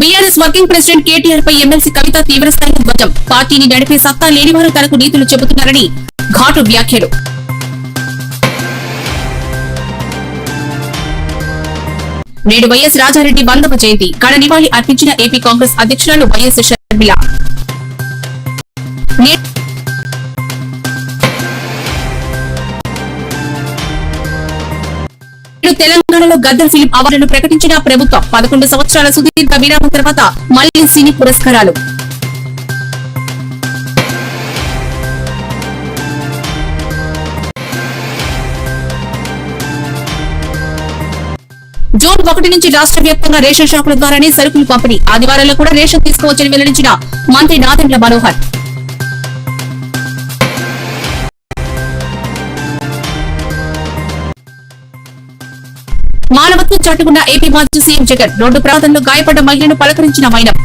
BRS working president KTR పై MLC Kavitha తీవ్రస్థాయిలో ధ్వజం. పార్టీని నడిపే సత్తా లేనివారు తనకు నీతులు చెబుతున్నారని ఘాటు వ్యాఖ్యలు. నేడు వైఎస్ రాజారెడ్డి వందవ జయంతి. కడ నివాళి అర్పించిన ఏపీ కాంగ్రెస్ అధ్యక్షురాలు వైఎస్ షర్మిల. తెలంగాణలో గద్దర్ ఫిలిం అవార్డును ప్రకటించిన ప్రభుత్వం పదకొండు సంవత్సరాల సుదీర్ఘ విరామం తర్వాత మళ్ళీ సినీ పురస్కారాలు. జూన్ ఒకటి నుంచి రాష్ట్ర వ్యాప్తంగా రేషన్ షాపుల ద్వారానే సరుకులు పంపిణీ. ఆదివారంలో కూడా రేషన్ తీసుకోవచ్చని వెల్లడించిన మంత్రి నాదెండ్ల మనోహర్. మానవత్వం చాటుకున్న ఏపీ మాజీ సీఎం జగన్. రోడ్డు ప్రాంతంలో గాయపడ్డ మహిళను పలకరించిన మైనం.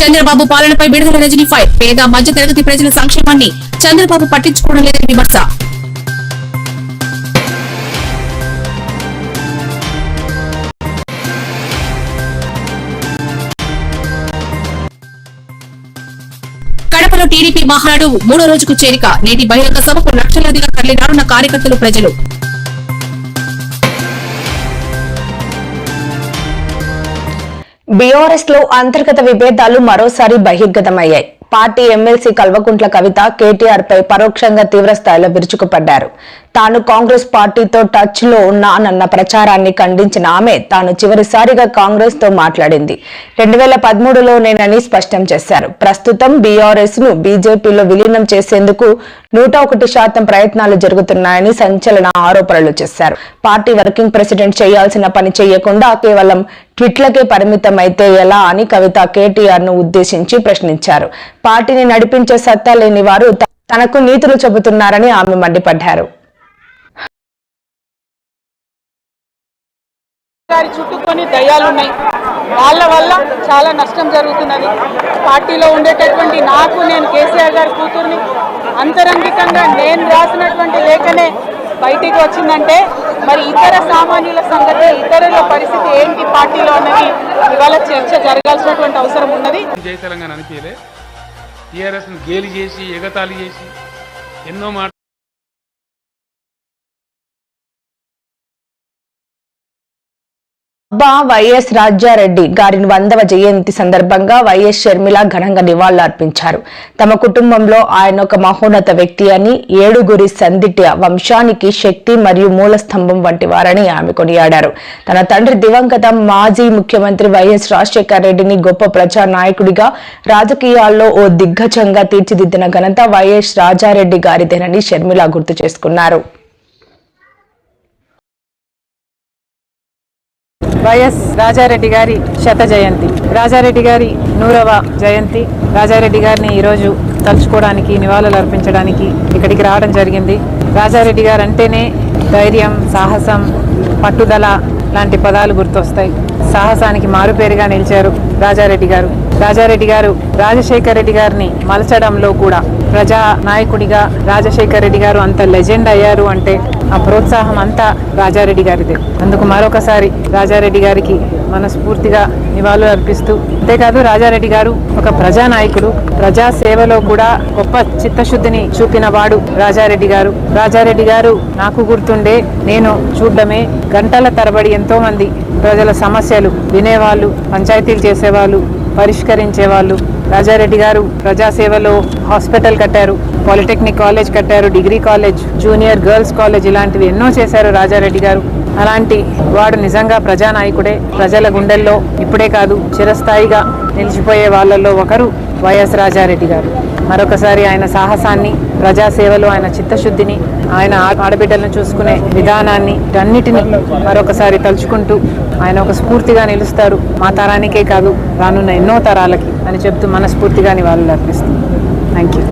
చంద్రబాబు పాలనపై విడుదల రజనీ ఫైర్. పేద మధ్య తరగతి ప్రజల సంక్షేమాన్ని చంద్రబాబు పట్టించుకోవడం లేదని విమర్శ. కడపలో టీడీపీ మహానాడు మూడో రోజుకు చేరిక. నేటి బహిరంగ సభకు లక్షలాదిగా తరలిరానున్న కార్యకర్తలు ప్రజలు. బీఆర్ఎస్లో అంతర్గత విభేదాలు మరోసారి బహిర్గతమయ్యాయి. Party MLC Kalvakuntla Kavitha KTR పై పరోక్షంగా తీవ్రస్థాయిలో విరుచుకుపడ్డారు. తాను కాంగ్రెస్ పార్టీతో టచ్లో ఉన్నానన్న ప్రచారాన్ని ఖండించిన ఆమె తాను చివరిసారిగా కాంగ్రెస్తో మాట్లాడింది. రెండు వేల పదమూడులో నేనని స్పష్టం చేశారు. ప్రస్తుతం బీఆర్ఎస్ను బీజేపీలో విలీనం చేసేందుకు నూట ఒకటి శాతం ప్రయత్నాలు జరుగుతున్నాయని సంచలన ఆరోపణలు చేశారు. పార్టీ వర్కింగ్ ప్రెసిడెంట్ చేయాల్సిన పని చేయకుండా కేవలం ట్విట్లకే పరిమితమైతే ఎలా అని కవిత కేటీఆర్ను ఉద్దేశించి ప్రశ్నించారు. పార్టీని నడిపించే సత్తా లేని వారు తనకు నీతులు చెబుతున్నారని ఆమె మండిపడ్డారు. గారి చుట్టూ కొన్ని దయ్యాలు ఉన్నాయి వాళ్ళ వల్ల చాలా నష్టం జరుగుతున్నది. పార్టీలో ఉండేటటువంటి నాకు నేను కేసీఆర్ గారి కూతుర్ని అంతరంగికంగా నేను రాసినటువంటి లేఖనే బయటికి వచ్చిందంటే మరి ఇతర సామాన్యుల సంగతి ఇతరుల పరిస్థితి ఏంటి పార్టీలో అన్నది ఇవాళ చర్చ జరగాల్సినటువంటి అవసరం ఉన్నది. జై తెలంగాణ అనిపించలే టీఆర్ఎస్ని గేలి చేసి ఎగతాళి చేసి ఎన్నో మాట అబ్బా వైఎస్ రాజారెడ్డి గారిని వందవ జయంతి సందర్భంగా వైఎస్ షర్మిల ఘనంగా నివాళులర్పించారు. తమ కుటుంబంలో ఆయన ఒక మహోన్నత వ్యక్తి అని ఏడుగురి సందిట్య వంశానికి శక్తి మరియు మూలస్తంభం వంటి వారని ఆమె కొనియాడారు. తన తండ్రి దివంగత మాజీ ముఖ్యమంత్రి వైఎస్ రాజశేఖర రెడ్డిని గొప్ప ప్రజా నాయకుడిగా రాజకీయాల్లో ఓ దిగ్గజంగా తీర్చిదిద్దిన ఘనత వైఎస్ రాజారెడ్డి గారిదేనని షర్మిల గుర్తు చేసుకున్నారు. వైఎస్ రాజారెడ్డి గారి శత జయంతి. రాజారెడ్డి గారి నూరవ జయంతి. రాజారెడ్డి గారిని ఈరోజు తలుచుకోవడానికి నివాళులు అర్పించడానికి ఇక్కడికి రావడం జరిగింది. రాజారెడ్డి గారు అంటేనే ధైర్యం సాహసం పట్టుదల లాంటి పదాలు గుర్తొస్తాయి. సాహసానికి మారుపేరుగా నిలిచారు రాజారెడ్డి గారు. రాజారెడ్డి గారు రాజశేఖర్ రెడ్డి గారిని మలచడంలో కూడా ప్రజా నాయకుడిగా రాజశేఖర్ రెడ్డి గారు అంత లెజెండ్ అయ్యారు అంటే ఆ ప్రోత్సాహం అంతా రాజారెడ్డి గారిదే. అందుకు మరొకసారి రాజారెడ్డి గారికి మనస్ఫూర్తిగా నివాళులు అర్పిస్తూ అంతేకాదు రాజారెడ్డి గారు ఒక ప్రజానాయకుడు. ప్రజా సేవలో కూడా గొప్ప చిత్తశుద్ధిని చూపిన వాడు రాజారెడ్డి గారు. రాజారెడ్డి గారు నాకు గుర్తుండే నేను చూడడమే గంటల తరబడి ఎంతో మంది ప్రజల సమస్యలు వినేవాళ్ళు పంచాయతీలు చేసేవాళ్ళు పరిష్కరించేవాళ్ళు. రాజారెడ్డి గారు ప్రజాసేవలో హాస్పిటల్ కట్టారు. పాలిటెక్నిక్ కాలేజ్ కట్టారు degree college junior girls college ఇలాంటివి ఎన్నో చేశారు రాజారెడ్డి గారు. అలాంటి వాడు నిజంగా ప్రజానాయకుడే. ప్రజల గుండెల్లో ఇప్పుడే కాదు చిరస్థాయిగా నిలిచిపోయే వాళ్ళల్లో ఒకరు వైఎస్ రాజారెడ్డి గారు. మరొకసారి ఆయన సాహసాన్ని ప్రజాసేవలో ఆయన చిత్తశుద్ధిని ఆయన ఆడబిడ్డలను చూసుకునే విధానాన్ని అన్నిటిని మరొకసారి తలుచుకుంటూ ఆయన ఒక స్ఫూర్తిగా నిలుస్తారు. మా తరానికే కాదు రానున్న ఎన్నో తరాలకి అని చెప్తూ మనస్ఫూర్తిగా వాళ్ళు అర్పిస్తుంది థ్యాంక్ యూ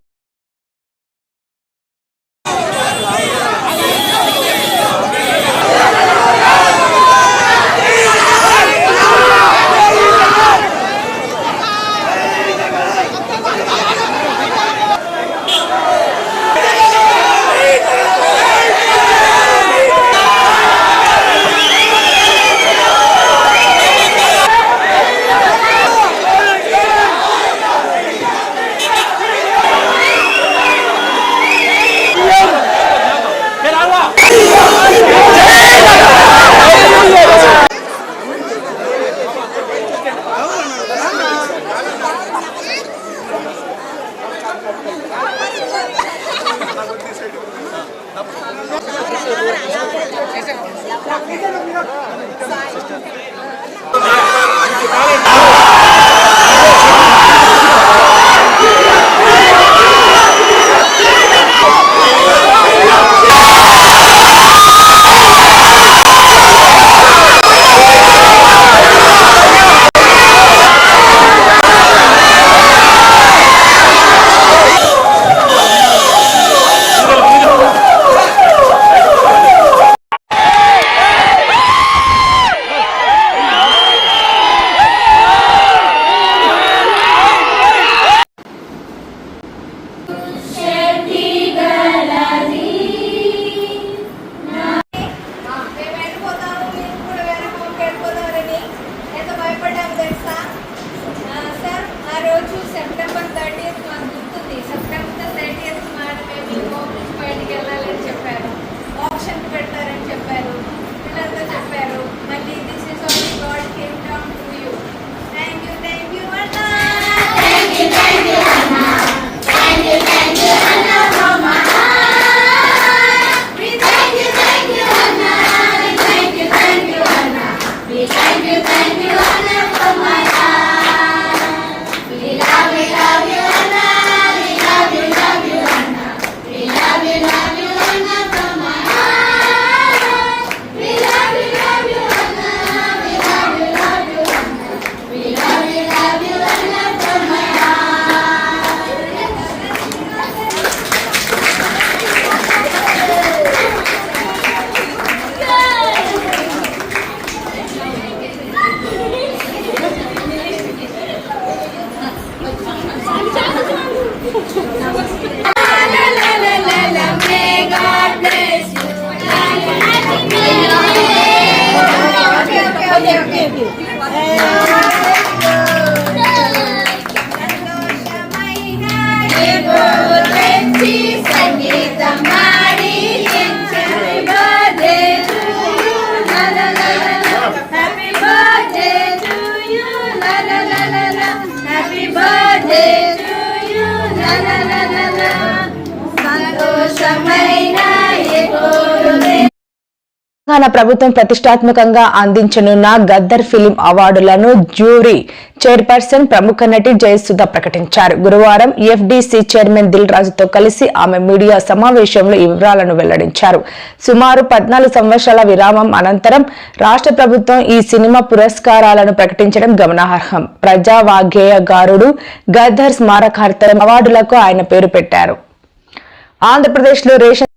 తెలంగాణ ప్రభుత్వం ప్రతిష్టాత్మకంగా అందించనున్న గద్దర్ ఫిలిం అవార్డులను జ్యూరీ చైర్పర్సన్ ప్రముఖ నటి జయసుధ ప్రకటించారు. గురువారం ఎఫ్డీసీ చైర్మన్ దిల్ రాజుతో కలిసి ఆమె మీడియా సమావేశంలో ఈ వివరాలను వెల్లడించారు. సుమారు పద్నాలుగు సంవత్సరాల విరామం అనంతరం రాష్ట్ర ప్రభుత్వం ఈ సినిమా పురస్కారాలను ప్రకటించడం గమనార్హం. ప్రజావాగ్గేయగారుడు గద్దర్ స్మారకార్థం అవార్డులకు ఆయన పేరు పెట్టారు. ఆంధ్రప్రదేశ్లో ration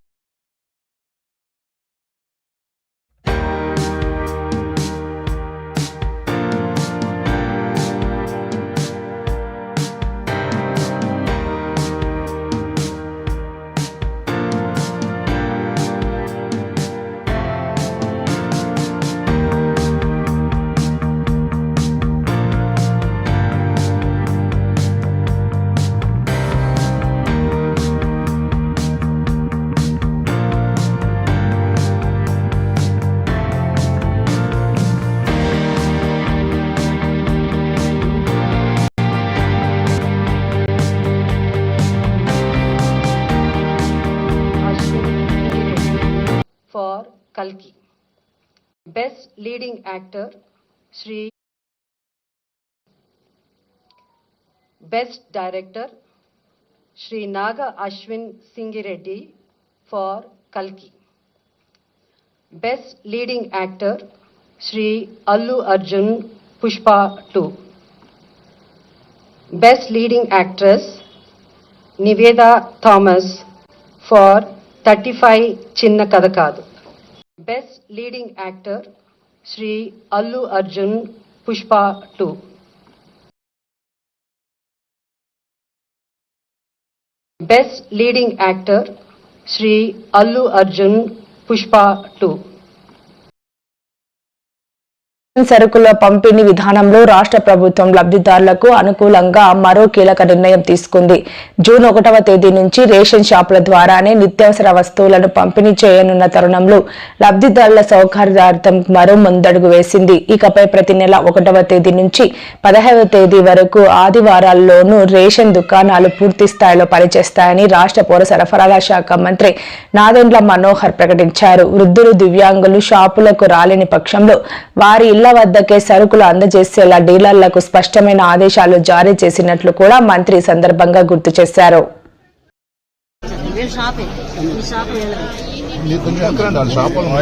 for Kalki. Best Leading Actor, Sri. Best Director, Sri Naga Ashwin Singireddy for Kalki. Best Leading Actor, Sri Allu Arjun Pushpa 2. Best Leading Actress, Niveda Thomas for thirty five చిన్న కథ కాదు. Best leading actor Shri Allu Arjun Pushpa two. Best leading actor Shri Allu Arjun Pushpa two. సరుకుల పంపిణీ విధానంలో రాష్ట్ర ప్రభుత్వం లబ్ధిదారులకు అనుకూలంగా మరో కీలక నిర్ణయం తీసుకుంది. జూన్ ఒకటవ తేదీ నుంచి రేషన్ షాపుల ద్వారానే నిత్యావసర వస్తువులను పంపిణీ చేయనున్న తరుణంలో లబ్ధిదారుల సౌకర్యార్థం మరో ముందడుగు వేసింది. ఇకపై ప్రతి నెల ఒకటవ తేదీ నుంచి పదహైవ తేదీ వరకు ఆదివారాల్లోనూ రేషన్ దుకాణాలు పూర్తి స్థాయిలో పనిచేస్తాయని రాష్ట్ర పౌర సరఫరాల శాఖ మంత్రి నాదెండ్ల మనోహర్ ప్రకటించారు. వృద్ధులు దివ్యాంగులు షాపులకు రాలేని పక్షంలో వారి ఇళ్ళ వద్దకే సరుకులు అందజేసేలా డీలర్లకు స్పష్టమైన ఆదేశాలు జారీ చేసినట్లు కూడా మంత్రి ఈ సందర్భంగా గుర్తు చేశారు. కొంచెం ఎక్కడ వాళ్ళ షాప్ వాళ్ళు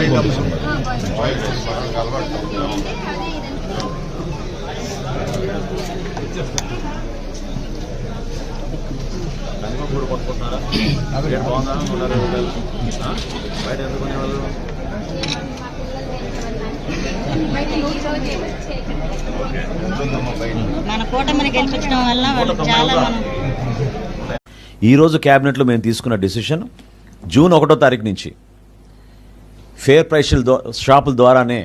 మన కూటమిని గెలిపించడం వల్ల వాళ్ళు చాలా మనం ఈరోజు క్యాబినెట్లో మేము తీసుకున్న డిసిషన్ జూన్ ఒకటో తారీఖు నుంచి ఫేర్ ప్రైస్ల షాపుల ద్వారానే